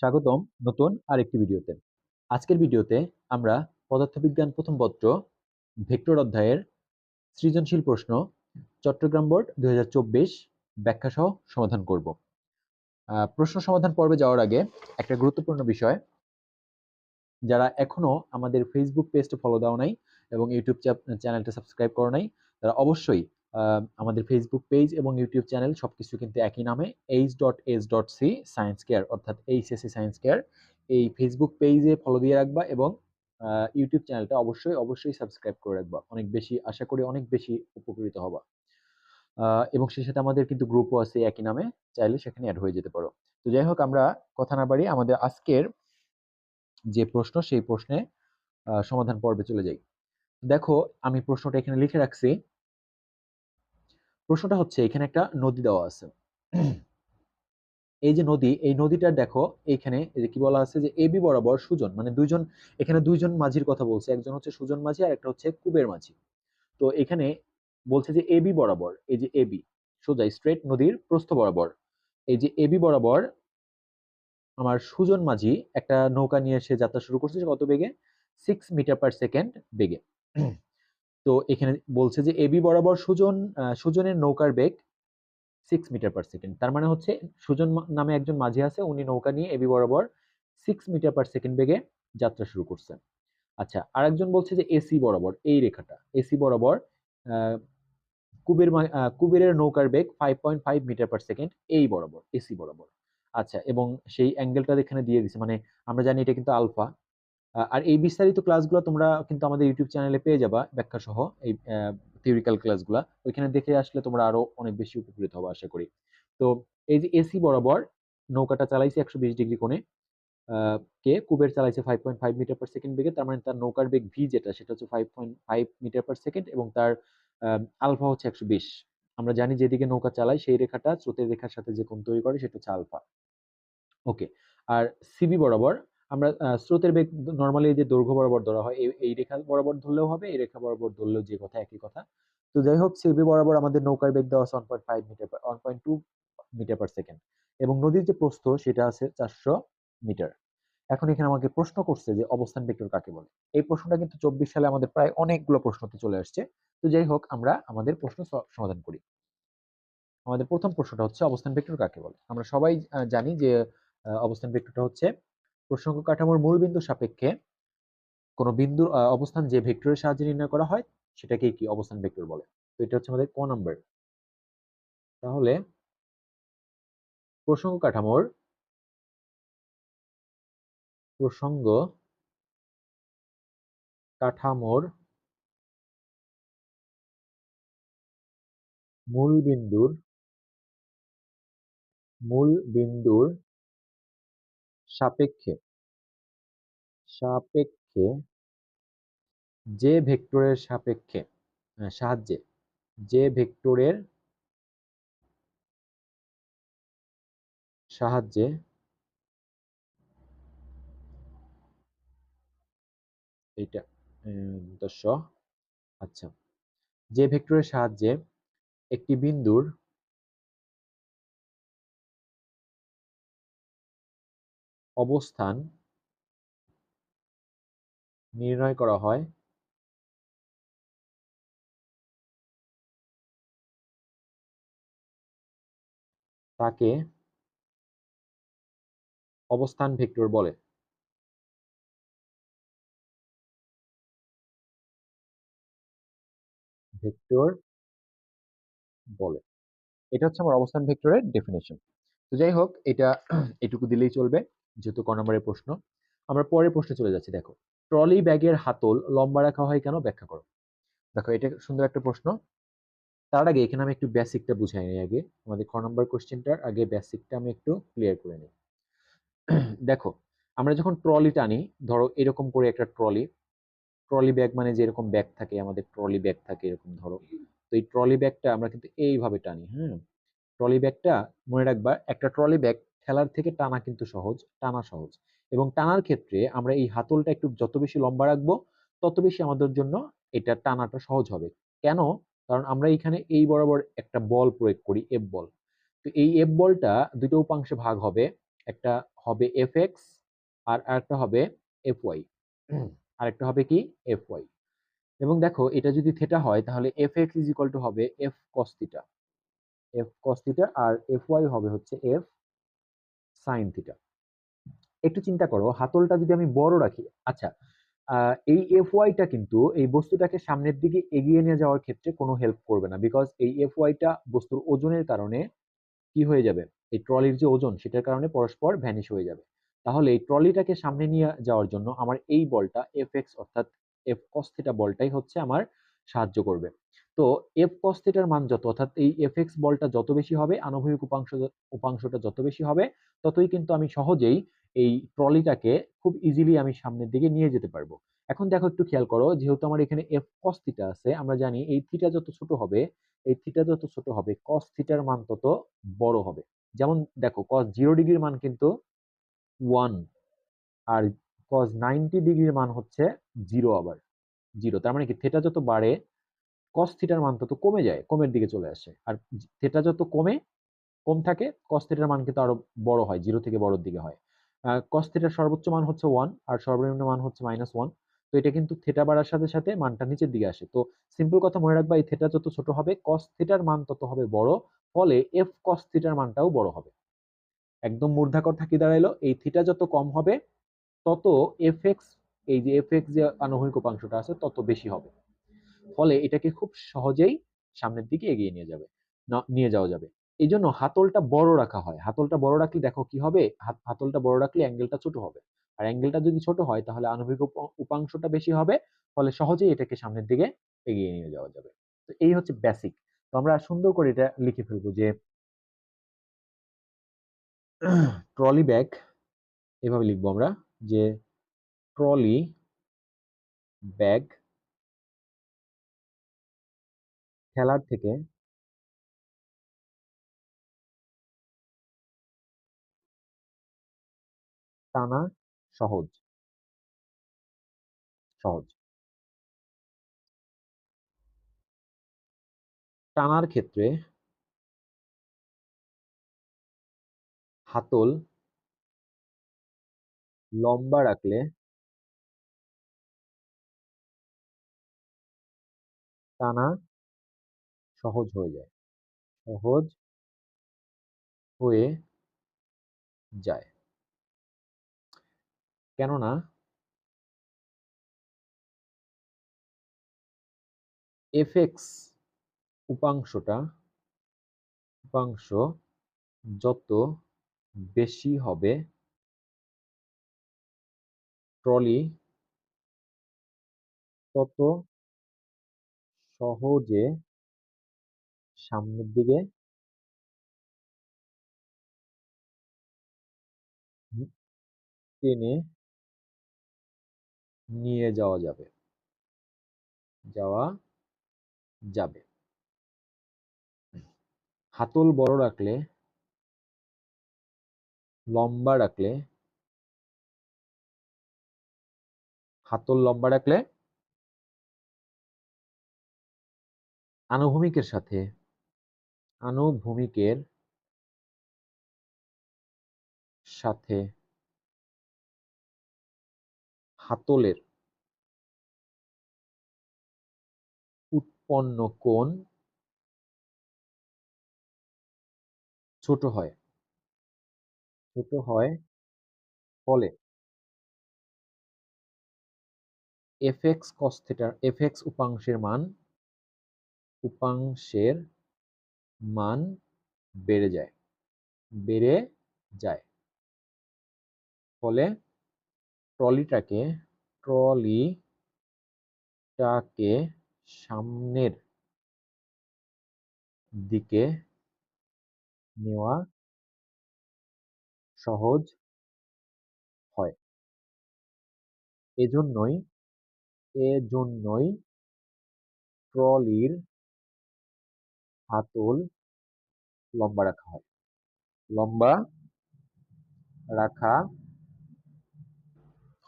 স্বাগতম নতুন আরেকটি ভিডিওতে। আজকের ভিডিওতে আমরা পদার্থবিজ্ঞান প্রথম পত্র ভেক্টর অধ্যায়ের সৃজনশীল প্রশ্ন চট্টগ্রাম বোর্ড দু হাজার চব্বিশ ব্যাখ্যা সহ সমাধান করব। প্রশ্ন সমাধান পর্বে যাওয়ার আগে একটা গুরুত্বপূর্ণ বিষয়। যারা এখনও আমাদের ফেসবুক পেজটা ফলো দেওয়া নাই এবং ইউটিউব চ্যানেলটা সাবস্ক্রাইব করো নাই, তারা অবশ্যই আমাদের ফেসবুক পেজ এবং ইউটিউব চ্যানেল সবকিছু কিন্তু একই নামে H dot S dot C science care অর্থাৎ এইচএসসি সায়েন্স কেয়ার এই ফেসবুক পেজে ফলো দিয়ে রাখবা এবং ইউটিউব চ্যানেলটা অবশ্যই অবশ্যই সাবস্ক্রাইব করে রাখবা। অনেক বেশি, আশা করি অনেক বেশি উপকৃত হবা। এবং সেই সাথে আমাদের কিন্তু গ্রুপও আছে একই নামে, চাইলে সেখানে অ্যাড হয়ে যেতে পারো। তো যাই হোক, আমরা কথা না বাড়ি আমাদের আজকের যে প্রশ্ন, সেই প্রশ্নে সমাধান পর্বে চলে যাই। দেখো, আমি প্রশ্নটা এখানে লিখে রাখছি। প্রশ্নটা হচ্ছে, এখানে একটা নদী দেওয়া আছে। এই যে নদী, এই নদীটার দেখো এখানে কি বলা আছে যে এবি বরাবর সুজন মানে দুইজন, এখানে দুইজন মাঝির কথা বলছে। একজন হচ্ছে সুজন মাঝি আর একটা হচ্ছে কুবের মাঝি। তো এখানে বলছে যে এবি বরাবর, এই যে এবি সোজা, স্ট্রেট নদীর প্রস্থ বরাবর। এই যে এবি বরাবর, আমার সুজন মাঝি একটা নৌকা নিয়ে এসে যাত্রা শুরু করছে কত বেগে? সিক্স মিটার পার সেকেন্ড বেগে। তো এখানে বলছে যে এবি বরাবর সুজন সুজনের নৌকার বেগ সিক্স মিটার পার সেকেন্ড তার মানে হচ্ছে সুজন নামে একজন মাঝি আছে, উনি নৌকা নিয়ে এবি বরাবর সিক্স মিটার পার সেকেন্ড বেগে যাত্রা শুরু করছে। আচ্ছা আরেকজন বলছে যে এসি বরাবর, এই রেখাটা। এসি বরাবর কুবের কুবেরের নৌকার বেগ five point five metre per second এই বরাবর এসি বরাবর। আচ্ছা এবং সেই অ্যাঙ্গেলটা এখানে দিয়ে দিছে মানে আমরা জানি এটা কিন্তু আলফা। আর এই বিস্তারিত ক্লাসগুলো তোমরা কিন্তু আমাদের ইউটিউব চ্যানেলে পেয়ে যাবা ব্যাখ্যা সহ এই থিওরিক্যাল ক্লাসগুলো ওইখানে দেখে আসলে তোমরা আরও অনেক বেশি উপকৃত হবে, আশা করি। তো এই যে এসি বরাবর নৌকাটা চালাইছে একশো বিশ ডিগ্রি কোণে কে কুবের চালাইছে five point five metre per second বেগে, তার মানে তার নৌকার বেগ ভি যেটা, সেটা হচ্ছে five point five metre per second এবং তার আলফা হচ্ছে একশো বিশ। আমরা জানি যেদিকে নৌকা চালাই সেই রেখাটা স্রোতের রেখার সাথে যে কোণ তৈরি করে, সেটা হচ্ছে আলফা। ওকে, আর সিবি বরাবর আমরা স্রোতের বেগ নর্মালি যে দৈর্ঘ্য বরাবর ধরা হয়, এই এই রেখা বরাবর ধরলেও হবে, এই রেখা বরাবর ধরলেও যে কথা, একই কথা। তো যাই হোক সিবি বরাবর আমাদের নৌকার বেগ দেওয়া আছে one point five metre one point two metre per second এবং নদীর যে প্রস্থ, সেটা আছে চারশো মিটার এখন এখানে আমাকে প্রশ্ন করছে যে অবস্থান ভেক্টর কাকে বলে? এই প্রশ্নটা কিন্তু চব্বিশ সালে আমাদের প্রায় অনেকগুলো প্রশ্নতে চলে আসছে। তো যাই হোক, আমরা আমাদের প্রশ্ন সমাধান করি। আমাদের প্রথম প্রশ্নটা হচ্ছে অবস্থান ভেক্টর কাকে বলে? আমরা সবাই জানি যে অবস্থান ভেক্টরটা হচ্ছে প্রসঙ্গ কাঠামোর মূল বিন্দু সাপেক্ষে কোনো বিন্দুর অবস্থান যে ভেক্টরের সাহায্যে নির্ণয় করা হয় সেটাকে কি অবস্থান ভেক্টর বলে? তো এটা হচ্ছে আমাদের ক নাম্বার। তাহলে প্রসঙ্গ কাঠামোর প্রসঙ্গ কাঠামোর মূল বিন্দুর মূল বিন্দুর সাপেক্ষে সাপেক্ষে যে ভেক্টরের সাপেক্ষে সাহায্যে যে ভেক্টরের সাহায্যে উম, দশ আচ্ছা যে ভেক্টরের সাহায্যে একটি বিন্দুর অবস্থান নির্ণয় করা হয়। তাকে অবস্থান ভেক্টর বলে। ভেক্টর বলে। এটা হচ্ছে আমার অবস্থান ভেক্টরের ডেফিনেশন তো যাই হোক, এটা এটুকু দিলেই চলবে। যেহেতু ক নম্বরের প্রশ্ন, আমরা পরের প্রশ্নে চলে যাচ্ছি, দেখো। ট্রলি ব্যাগের হাতল লম্বা রাখা হয় কেন? ব্যাখ্যা করো। দেখো, এটা সুন্দর একটা প্রশ্ন। তার আগে এখানে আমি একটু বেসিকটা বুঝাই নিই আগে। আমাদের খ নম্বর কোশ্চেনটার আগে বেসিকটা আমি একটু ক্লিয়ার করে নিই। দেখো, আমরা যখন ট্রলি টানি, ধরো এরকম করে একটা ট্রলি ট্রলি ব্যাগ মানে যেরকম ব্যাগ থাকে, আমাদের ট্রলি ব্যাগ থাকে এরকম, ধরো। তো এই ট্রলি ব্যাগটা আমরা কিন্তু এইভাবে টানি হ্যাঁ? ট্রলি ব্যাগটা মনে রাখবা, একটা ট্রলি ব্যাগ ঠেলার থেকে টানা কিন্তু সহজ, টানা সহজ। এবং টানার ক্ষেত্রে আমরা এই হাতলটা একটু যত বেশি লম্বা রাখব, তত বেশি আমাদের জন্য এটা টানাটা সহজ হবে। কেন? কারণ আমরা এখানে এই বরাবর একটা বল প্রয়োগ করি এফ বল তো এই এফ বলটা দুটো উপাংশে ভাগ হবে, একটা হবে এফ এক্স আর আরেকটা হবে এফ ওয়াই আরেকটা হবে কি? এফ ওয়াই এবং দেখো, এটা যদি থেটা হয়, তাহলে F X is equal to হবে F cos theta F cos theta আর এফ ওয়াই হবে হচ্ছে এফ সাইন থিটা একটু চিন্তা করো, হাতলটা যদি আমি বড় রাখি আচ্ছা এই এফ ওয়াইটা কিন্তু এই বস্তুটাকে সামনের দিকে এগিয়ে নিয়ে যাওয়ার ক্ষেত্রে কোনো হেল্প করবে না বিকজ এই এফ ওয়াইটা বস্তুর ওজনের কারণে কি হয়ে যাবে? এই ট্রলির যে ওজন, সেটার কারণে পরস্পর ভ্যানিশ হয়ে যাবে। তাহলে এই ট্রলিটাকে সামনে নিয়ে যাওয়ার জন্য আমার এই বলটা এফ এক্স অর্থাৎ এফ কস থিটা বলটাই হচ্ছে আমার সাহায্য করবে। তো এফ কস থিটার মান যত, অর্থাৎ এই এফ এক্স বলটা যত বেশি হবে, আনুভূমিক উপাংশ উপাংশটা যত বেশি হবে, ততই কিন্তু আমি সহজেই এই ট্রলিটাকে খুব ইজিলি আমি সামনের দিকে নিয়ে যেতে পারব। এখন দেখো একটু খেয়াল করো, যেহেতু আমার এখানে এফ কস থিটা আছে, আমরা জানি এই থিটা যত ছোট হবে, এই থিটা যত ছোট হবে কস থিটার মান তত বড় হবে। যেমন দেখো কস জিরো ডিগ্রির মান কিন্তু ওয়ান আর কস নাইনটি ডিগ্রির মান হচ্ছে জিরো আবার জিরো তার মানে কি থিটা যত বাড়ে কস থিটার মান তত কমে যায়, কমের দিকে চলে আসে। আর থিটা যত কমে, কম থাকে কস থিটার মান কিন্তু আরও বড় হয় জিরো থেকে বড়র দিকে হয়। কস থিটার সর্বোচ্চ মান হচ্ছে ওয়ান আর সর্বনিম্ন মান হচ্ছে মাইনাস ওয়ান তো এটা কিন্তু থিটা বাড়ার সাথে সাথে মানটা নিচের দিকে আসে। তো সিম্পল কথা মনে রাখবা, এই থিটা যত ছোট হবে কস থিটার মান তত হবে বড়, ফলে এফ কস থিটার মানটাও বড় হবে। একদম মূর্ধাকর থাকি দাঁড়াইলো, এই থিটা যত কম হবে, তত এফ এক্স এই যে এফ এক্স যে আনুভূমিক উপাংশটা আছে, তত বেশি হবে। ফলে এটাকে খুব সহজেই সামনের দিকে এগিয়ে নিয়ে যাবে নিয়ে যাওয়া যাবে। এই জন্য হাতলটা বড় রাখা হয়। হাতলটা বড় রাখলে দেখো কি হবে? হাত- হাতলটা বড় রাখলে অ্যাঙ্গেলটা ছোট হবে। আর অ্যাঙ্গেলটা যদি ছোট হয় তাহলে আণবিক উপ- উপাংশটা বেশি হবে, ফলে সহজেই এটাকে সামনের দিকে এগিয়ে নিয়ে যাওয়া যাবে। তো এই হচ্ছে বেসিক তো আমরা সুন্দর করে এটা লিখে ফেলব যে ট্রলি ব্যাগ এভাবে লিখব আমরা যে ট্রলি ব্যাগ খেলার থেকে টানা সহজ। সহজ। টানার ক্ষেত্রে হাতল লম্বা রাখলে টানা সহজ হয়ে যায়। সহজ হয়ে যায়। কেননা এফএক্স উপাংশটা, উপাংশ যত বেশি হবে ট্রলি তত সহজে সামনের দিকে। টেনে নিয়ে যাওয়া যাবে। যাওয়া যাবে। হাতল বড় রাখলে লম্বা রাখলে হাতল লম্বা রাখলে আনুভূমিকের সাথে আনুভূমিকের সাথে হাতলের উৎপন্ন কোণ ছোট হয়। ছোট হয় ফলে। এফ এক্স কস থিটার এফ এক্স উপাংশের মান উপাংশের মান বেড়ে যায়। বেড়ে যায়। ফলে ট্রলিটাকে ট্রলিটাকে সামনের দিকে নেওয়া সহজ হয়। এজন্যই এজন্যই ট্রলির হাতল লম্বা রাখা হয়। লম্বা রাখা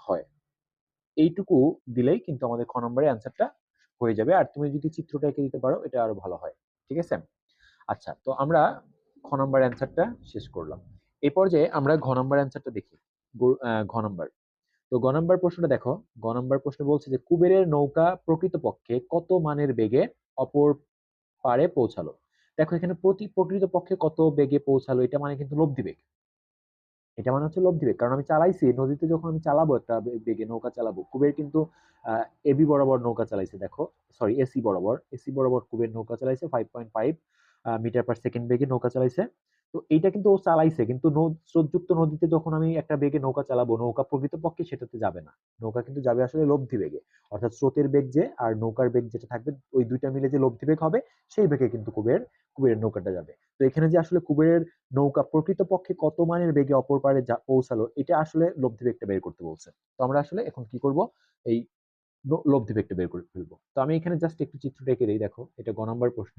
হয়। এইটুকু দিলেই কিন্তু আমাদের খ নম্বরের অ্যান্সারটা হয়ে যাবে। আর তুমি যদি চিত্রটা এঁকে দিতে পারো, এটা আরও ভালো হয়। ঠিক আছে? আচ্ছা তো আমরা খ নম্বর অ্যান্সারটা শেষ করলাম। এই পর্যায়ে আমরা ঘ নম্বর অ্যান্সারটা দেখি। ঘ নম্বর। তো গ নম্বর প্রশ্নটা দেখো। গ নম্বর প্রশ্ন বলছে যে, কুবেরের নৌকা প্রকৃতপক্ষে কত মানের বেগে অপর পারে পৌঁছালো। দেখো, এখানে প্রতি প্রকৃত পক্ষে কত বেগে পৌঁছালো, এটা মানে কিন্তু লব্ধি বেগ এটা মানে হচ্ছে লব্ধি বেগ কারণ আমি চালাইছি, নদীতে যখন আমি চালাবো একটা বেগে নৌকা চালাবো, কুবের কিন্তু এবি বরাবর নৌকা চালাইছে, দেখো। সরি এসি বরাবর। এসি বরাবর কুবের নৌকা চালাইছে five point five metre per second বেগে নৌকা চালাইছে। তো এইটা কিন্তু ও চালাইছে। কিন্তু স্রোতযুক্ত নদীতে যখন আমি একটা বেগে নৌকা চালাবো, নৌকা প্রকৃতপক্ষে সেটাতে যাবে না। নৌকা কিন্তু যাবে আসলে লব্ধি বেগে। অর্থাৎ স্রোতের বেগ যে আর নৌকার বেগ যেটা থাকবে, ওই দুইটা মিলে যে লব্ধি বেগ হবে, সেই বেগে কিন্তু কুবের, কুবেরের নৌকাটা যাবে। তো এখানে যে আসলে কুবেরের নৌকা প্রকৃতপক্ষে কত মানের বেগে অপর পারে পৌঁছালো, এটা আসলে লব্ধি বেগটা বের করতে বলছে। তো আমরা আসলে এখন কি করব? এই লব্ধি বেগটা বের করে ফেলব। তো আমি এখানে জাস্ট একটু চিত্রটা এঁকে দিই, দেখো। এটা গ নম্বর প্রশ্ন।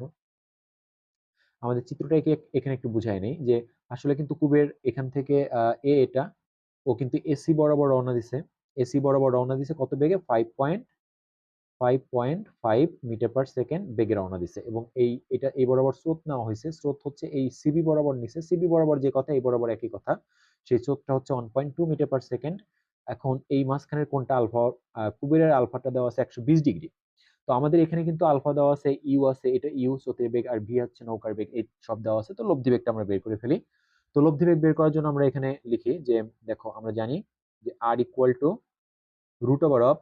আমাদের চিত্রটাকে এখানে একটু বুঝাই নেই যে আসলে কিন্তু কুবের এখান থেকে এ এটা, ও কিন্তু এসি বরাবর রওনা দিছে। এসি বরাবর রওনা দিছে কত বেগে? Five point five point five metre per second বেগে রওনা দিছে। এবং এই, এটা, এই বরাবর স্রোত নেওয়া হয়েছে। স্রোত হচ্ছে এই সিবি বরাবর নিছে সিবি বরাবর যে কথা, এই বরাবর একই কথা। সেই স্রোতটা হচ্ছে one point two metre per second এখন এই মাঝখানের কোনটা আলফা? কুবেরের আলফাটা দেওয়া আছে একশো বিশ ডিগ্রি। তো আমাদের এখানে কিন্তু আলফা দেওয়া আছে, ইউ আছে, এটা ইউ স্রোতের বেগ আর ভি হচ্ছে নৌকার বেগ, এই সব দেওয়া আছে। তো লব্ধি বেগটা আমরা বের করে ফেলি। তো লব্ধি বেগ বের করার জন্য আমরা এখানে লিখি যে, দেখো আমরা জানি যে R equal to root over of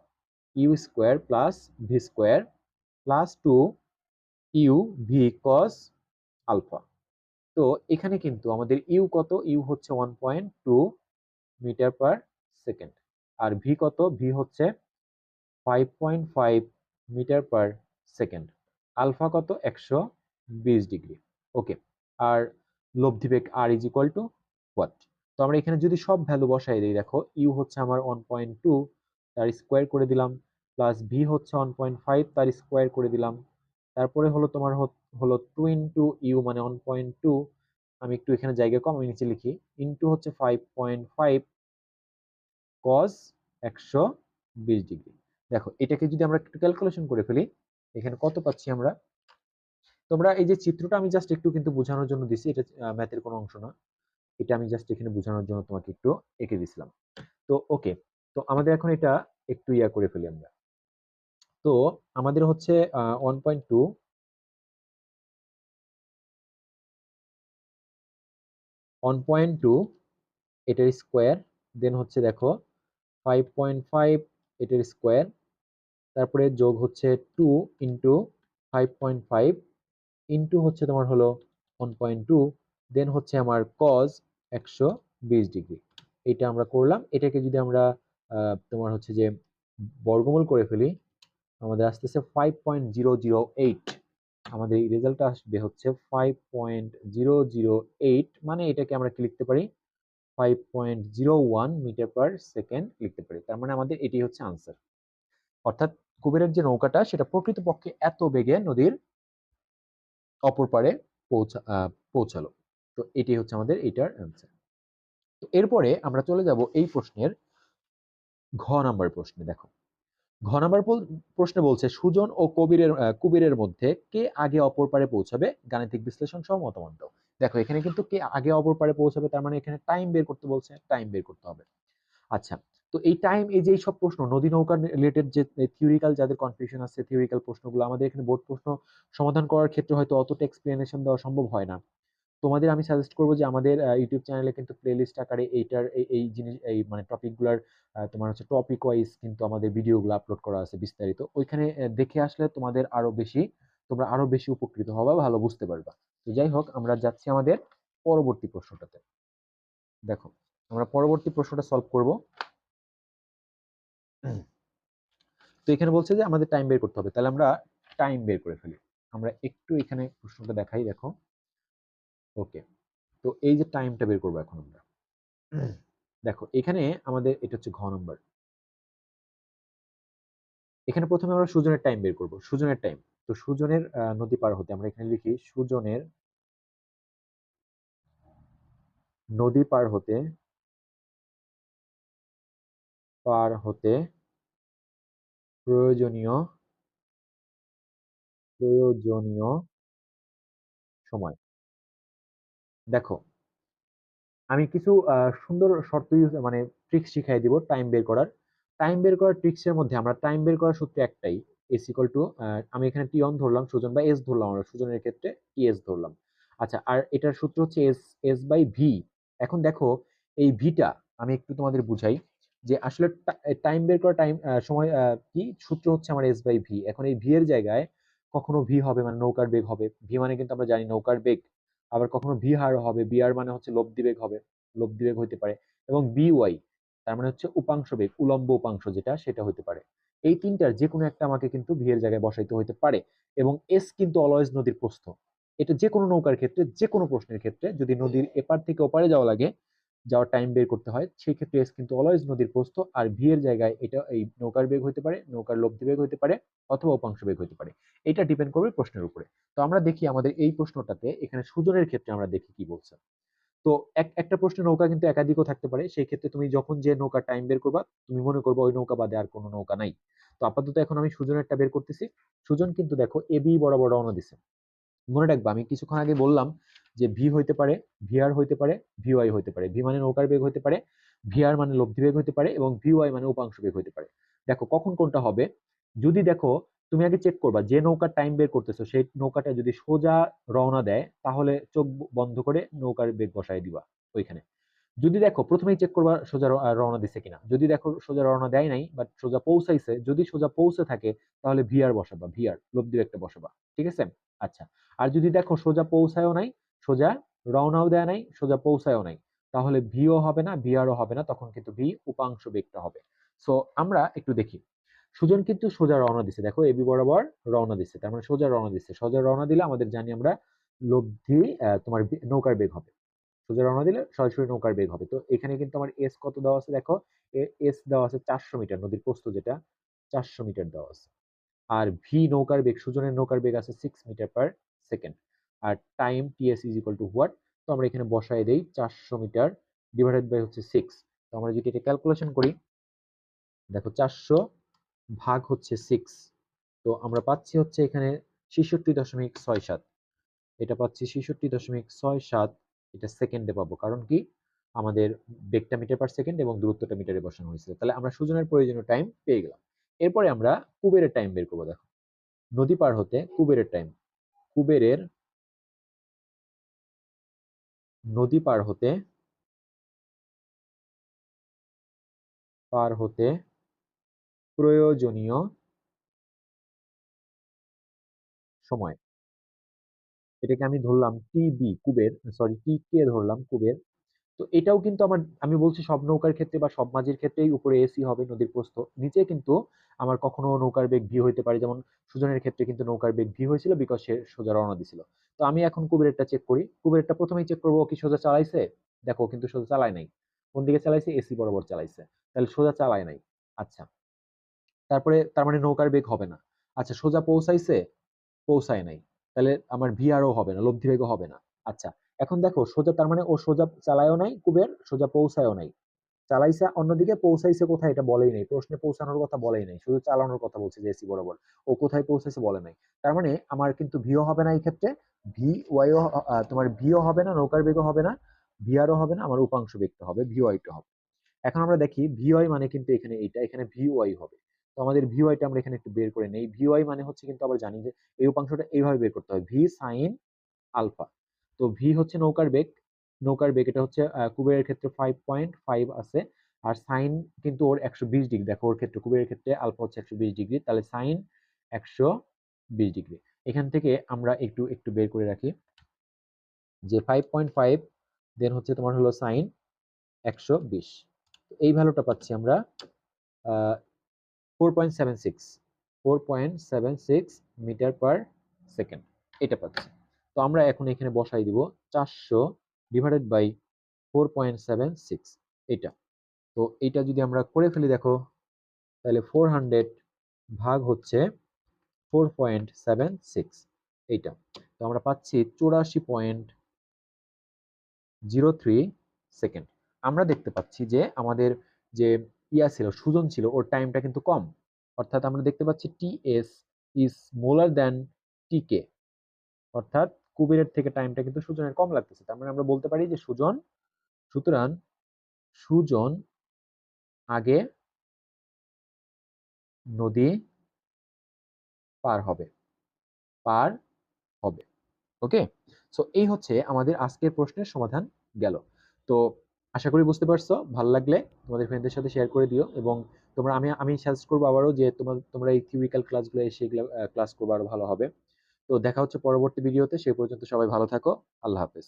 U square plus V square plus two U V cos alpha তো এখানে কিন্তু আমাদের ইউ কত? ইউ হচ্ছে one point two metre per second আর ভি কত? ভি হচ্ছে five point five metre per second. Alpha কত? একশো বিশ ডিগ্রি। ওকে, আর লব্ধি বেগ R is equal to what? তো আমরা এখানে যদি সব ভ্যালু বসাই দিই, দেখো, ইউ হচ্ছে আমার ওয়ান পয়েন্ট টু, তার স্কোয়ার করে দিলাম, প্লাস ভি হচ্ছে ওয়ান পয়েন্ট ফাইভ, তার স্কোয়ার করে দিলাম। তারপরে হলো তোমার হলো টু ইন্টু ইউ মানে ওয়ান পয়েন্ট টু। আমি একটু এখানে জায়গা কম, আমি নিচে লিখি। ইন্টু হচ্ছে ফাইভ পয়েন্ট ফাইভ, কস একশো বিশ ডিগ্রি। দেখো, এটাকে যদি আমরা একটু ক্যালকুলেশন করে ফেলি, এখানে কত পাচ্ছি আমরা? তোমরা এই যে চিত্রটা আমি জাস্ট একটু কিন্তু বোঝানোর জন্য দিছি, এটা ম্যাথের কোনো অংশ না। এটা আমি জাস্ট এখানে বোঝানোর জন্য তোমাকে একটু এঁকে দিছিলাম। তো ওকে তো আমাদের এখন এটা একটু ইয়া করে ফেলি আমরা। তো, আমাদের হচ্ছে one point two one point two এটার স্কোয়ার দেন হচ্ছে দেখো ফাইভ পয়েন্ট ফাইভ এটার স্কোয়ার তারপরে যোগ হচ্ছে two into five point five into হচ্ছে তোমার হলো ওয়ান পয়েন্ট টু দেন হচ্ছে আমার কজ একশো বিশ ডিগ্রি এটা আমরা করলাম। এটাকে যদি আমরা তোমার হচ্ছে যে বর্গমূল করে ফেলি, আমাদের আসতেছে five point zero zero eight আমাদের এই রেজাল্টটা আসবে হচ্ছে five point zero zero eight মানে এটাকে আমরা কি লিখতে পারি? Five point zero one metre per second লিখতে পারি। তার মানে আমাদের এটি হচ্ছে আনসার অর্থাৎ কুবেরের যে নৌকাটা, সেটা প্রকৃতপক্ষে এত বেগে নদীর অপর পারে পৌঁছা পৌঁছালো। তো এটি হচ্ছে আমাদের এটার অ্যান্সার তো এরপরে আমরা চলে যাব এই প্রশ্নের ঘ নাম্বার প্রশ্নে, দেখো। ঘ নাম্বার প্রশ্নে বলছে, সুজন ও কবিরের কুবিরের মধ্যে কে আগে অপর পারে পৌঁছাবে? গাণিতিক বিশ্লেষণ সহ মতামত। দেখো, এখানে কিন্তু কে আগে অপর পারে পৌঁছাবে, তার মানে এখানে টাইম বের করতে বলছে টাইম বের করতে হবে। আচ্ছা তো এই টাইম এই যে এই সব প্রশ্ন, নদী নৌকা রিলেটেড যে থিওরিক্যাল যাদের কনফিউশন আছে থিওরিক্যাল প্রশ্নগুলো, আমাদের এখানে বোর্ড প্রশ্ন সমাধান করার ক্ষেত্রে হয়তো অতটা এক্সপ্লেনেশন দেওয়া সম্ভব হয় না। তোমাদের আমি সাজেস্ট করব যে, আমাদের ইউটিউব চ্যানেলে কিন্তু প্লেলিস্ট আকারে এইটার, এই জিনিস, এই মানে টপিকগুলোর তোমার হচ্ছে টপিক ওয়াইজ কিন্তু আমাদের ভিডিওগুলো আপলোড করা আছে বিস্তারিত। ওইখানে দেখে আসলে তোমাদের আরও বেশি, তোমরা আরও বেশি উপকৃত হবা, ভালো বুঝতে পারবা। তো যাই হোক, আমরা যাচ্ছি আমাদের পরবর্তী প্রশ্নটাতে। দেখো, আমরা পরবর্তী প্রশ্নটা সলভ করব। তো এখানে বলছে যে আমাদের টাইম বের করতে হবে। তাহলে আমরা টাইম বের করে ফেলি। আমরা একটু এখানে প্রশ্নটা দেখাই দেখো। ওকে তো এই যে টাইমটা বের করব এখন আমরা। দেখো এখানে আমাদের এটা হচ্ছে ঘ নম্বর এখানে প্রথমে আমরা সুজনের টাইম বের করব। সুজনের টাইম তো সুজনের নদী পার হতে আমরা এখানে লিখি সুজনের নদী পার হতে পার হতে প্রয়োজনীয় প্রয়োজনীয় সময়। দেখো, আমি কিছু সুন্দর শর্ত ইউজ মানে ট্রিক্স শিখাই দিব টাইম বের করার। টাইম বের করার ট্রিক্সের মধ্যে আমরা টাইম বের করার সূত্র একটাই এস ইকুয়াল টু আমি এখানে টি অন ধরলাম, সুজন বা এস ধরলাম আমরা, সুজনের ক্ষেত্রে টি এস ধরলাম। আচ্ছা আর এটার সূত্র হচ্ছে এস এস বাই ভি এখন দেখো, এই ভিটা আমি একটু তোমাদের বুঝাই। যে আসলে টাইম বের করা টাইম সময় কি? সূত্র হচ্ছে আমার এস বাই ভি এখন এই ভি এর জায়গায় কখনো ভি হবে মানে নৌকার বেগ হবে। ভি মানে কিন্তু আমরা জানি নৌকার বেগ। আবার কখনো ভি হার হবে বি আর মানে হচ্ছে লব্ধি বেগ হবে, লব্ধি বেগ হতে পারে। এবং বি ওয়াই তার মানে হচ্ছে উপাংশ বেগ, উলম্ব উপাংশ যেটা, সেটা হতে পারে। এই তিনটার যে কোনো একটা আমাকে কিন্তু ভি এর জায়গায় বসাইতে হতে পারে। এবং এস কিন্তু অলওয়েজ নদীর প্রস্থ। এটা যে কোনো নৌকার ক্ষেত্রে যে কোনো প্রশ্নের ক্ষেত্রে যদি নদীর এপার থেকে ওপারে যাওয়া লাগে যাওয়ার টাইম বের করতে হয়। সেই ক্ষেত্রে এস কিন্তু অলওয়েজ নদীর প্রস্থ আর ভি এর জায়গায় এটা এই নৌকার বেগ হতে পারে, নৌকার লব্ধি বেগ হতে পারে অথবা উপাংশ বেগ হতে পারে। এটা ডিপেন্ড করবে প্রশ্নের উপরে। তো আমরা দেখি আমাদের এই প্রশ্নটাতে এখানে সুজনের ক্ষেত্রে আমরা দেখি কি বলছে। তো এক, একটা প্রশ্নে নৌকা কিন্তু একাধিকও থাকতে পারে। সেই ক্ষেত্রে তুমি যখন যে নৌকা টাইম বের করবা, তুমি মনে করবা ওই নৌকা বাদে আর কোনো নৌকা নাই। তো আপাতত এখন আমি সুজনেরটা বের করতেছি। সুজন কিন্তু দেখো এ, বি, বরাবর রওনা দিছে। মনে রাখবা, আমি কিছুক্ষণ আগে বললাম যে ভি হইতে পারে ভিআর হইতে পারে ভিওয়াই হইতে পারে। ভি মানে নৌকার বেগ হইতে পারে ভিআর মানে লব্ধি বেগ হইতে পারে এবং ভিওয়াই মানে উপাংশ বেগ হইতে পারে। দেখো, কখন কোনটা হবে? যদি দেখো, তুমি আগে চেক করবা, যে নৌকার টাইম বের করতেছো, সেই নৌকাটা যদি সোজা রওনা দেয়, তাহলে চোখ বন্ধ করে নৌকার বেগ বসায় দিবা ওইখানে। যদি দেখো, প্রথমেই চেক করবা সোজা রওনা দিছে কিনা। যদি দেখো সোজা রওনা দেয় নাই বাট সোজা পৌঁছাইছে, যদি সোজা পৌঁছে থাকে, তাহলে ভিআর বসাবা ভিআর লব্ধি বেগটা বসাবা, ঠিক আছে? আচ্ছা আর যদি দেখো সোজা পৌঁছায়ও নাই সোজা রওনাও দেয় নাই, সোজা পৌঁছায়ও নাই। তাহলে ভিও হবে না, ভিআরও হবে না, তখন কিন্তু ভি উপাংশ বেগটা হবে। সো আমরা একটু দেখি। সুজন কিন্তু সোজা রওনা দিছে। দেখো এবি বরাবর রওনা দিচ্ছে তার মানে সোজা রওনা দিচ্ছে সোজা রওনা দিলে আমাদের জানি আমরা লব্ধি তোমার নৌকার বেগ হবে। সোজা রওনা দিলে সরাসরি নৌকার বেগ হবে। তো এখানে কিন্তু আমার এস কত দেওয়া আছে? দেখো এস দেওয়া আছে চারশো মিটার, নদীর প্রস্থ যেটা, চারশো মিটার দেওয়া আছে। আর ভি নৌকার বেগ, সুজনের নৌকার বেগ আছে six metre per second R time TS is equal to what তো আমরা এখানে বসায় দেই চারশো মিটার ডিভাইডেড বাই হচ্ছে সিক্স তো আমরা যদি এটা ক্যালকুলেশন করি, দেখো চারশো ভাগ হচ্ছে সিক্স তো আমরা পাচ্ছি হচ্ছে এখানে ছেষট্টি দশমিক ছয় সাত। এটা পাচ্ছি ছেষট্টি দশমিক ছয় সাত, এটা সেকেন্ডে পাবো। কারণ কি? আমাদের বেগটা মিটার পার সেকেন্ড এবং দূরত্বটা মিটারে বসানো হয়েছিল। তাহলে আমরা সুজনের প্রয়োজনীয় টাইম পেয়ে গেলাম। এরপরে আমরা কুবেরের টাইম বের করব, দেখো। নদী পার হতে কুবেরের টাইম কুবেরের নদী পার হতে পার হতে প্রয়োজনীয় সময়। এটাকে আমি ধরলাম T B Kuber sorry T K ধরলাম কুবের তো এটাও কিন্তু আমার, আমি বলছি সব নৌকার ক্ষেত্রে বা সব মাঝির ক্ষেত্রেই উপরে এসি হবে নদীর প্রস্থ। নিচে কিন্তু আমার কখনো নৌকার বেগ ভি হইতে পারে। যেমন সুজনের ক্ষেত্রে কিন্তু নৌকার বেগ ভি হয়েছিল বিকজ সে সোজা রওনা দিছিল। তো আমি এখন কুবেরেরটা চেক করি। কুবেরেরটা প্রথমেই চেক করব কি সোজা চালাইছে? দেখো কিন্তু সোজা চালায় নাই। কোন দিকে চালাইছে? এসি বরাবর চালাইছে। তাহলে সোজা চালায় নাই। আচ্ছা। তারপরে তার মানে নৌকার বেগ হবে না। আচ্ছা সোজা পৌঁছাইছে? পৌঁছায় নাই। তাহলে আমার ভিআরও হবে না, লব্ধি বেগও হবে না। আচ্ছা এখন দেখো, সোজা তার মানে ও সোজা চালায়ও নাই, কুবের সোজা পৌঁছায়ও নাই। চালাইছে, অন্যদিকে পৌঁছাইছে কোথায় এটা বলেই নাই, প্রশ্নে পৌঁছানোর কথা বলেই নাই, শুধু চালানোর কথা বলছে এসি বরাবর। ও কোথায় পৌঁছেছে বলে নাই। তার মানে আমার কিন্তু ভিও হবে না এই ক্ষেত্রে ভি ওয়াইও তোমার ভিও হবে না, নৌকার বেগও হবে না ভিআরও হবে না, আমার উপাংশ বেগটা হবে ভিওয়াইটা হবে। এখন আমরা দেখি ভিওয়াই মানে কিন্তু এখানে এইটা, এখানে ভিওয়াই হবে। তো আমাদের ভিওয়াইটা আমরা এখানে একটু বের করে নেই। ভিওয়াই মানে হচ্ছে কিন্তু আবার জানি যে এই উপাংশটা এইভাবে বের করতে হয় ভি সাইন আলফা তো ভি হচ্ছে নৌকার বেগ। নৌকার বেগ এটা হচ্ছে কুবেরের ক্ষেত্রে ফাইভ পয়েন্ট ফাইভ আছে। আর সাইন কিন্তু ওর একশো বিশ ডিগ্রি। দেখো ওর ক্ষেত্রে, কুবেরের ক্ষেত্রে আলফা হচ্ছে একশো বিশ ডিগ্রি। তাহলে সাইন একশো বিশ ডিগ্রি। এখান থেকে আমরা একটু একটু বের করে রাখি। যে ফাইভ পয়েন্ট ফাইভ দেন হচ্ছে তোমার হলো সাইন একশো বিশ। এই ভ্যালুটা পাচ্ছি আমরা four point seven six four point seven six metre per second এটা পাচ্ছি। তো আমরা এখন এখানে বসাই দিব চারশো divided by four point seven six এটা। তো এইটা যদি আমরা করে ফেলি দেখো, তাহলে ফোর হান্ড্রেড ভাগ হচ্ছে ফোর পয়েন্ট সেভেন সিক্স এইটা। তো আমরা পাচ্ছি চৌরাশি পয়েন্ট জিরো থ্রি সেকেন্ড আমরা দেখতে পাচ্ছি যে আমাদের যে ইয়া ছিল, সুজন ছিল, ওর টাইমটা কিন্তু কম। অর্থাৎ আমরা দেখতে পাচ্ছি T S is smaller than T K অর্থাৎ কুবেরের থেকে টাইমটা কিন্তু সুজনের কম লাগতেছে। তার মানে আমরা বলতে পারি যে সুজন, সুতরাং সুজন আগে নদী পার হবে পার হবে ওকে সো এই হচ্ছে আমাদের আজকের প্রশ্নের সমাধান গেল। তো, আশা করি বুঝতে পারছ, ভালো লাগলে তোমাদের ফ্রেন্ডদের সাথে শেয়ার করে দিও এবং তোমরা, আমি আমি সাজেস্ট করব আবারও যে তোমার তোমরা এই থিওরিক্যাল ক্লাসগুলো এসে ক্লাস করব, আরও ভালো হবে। তো দেখা হচ্ছে পরবর্তী ভিডিওতে সে পর্যন্ত সবাই ভালো থাকো আল্লাহ হাফেজ।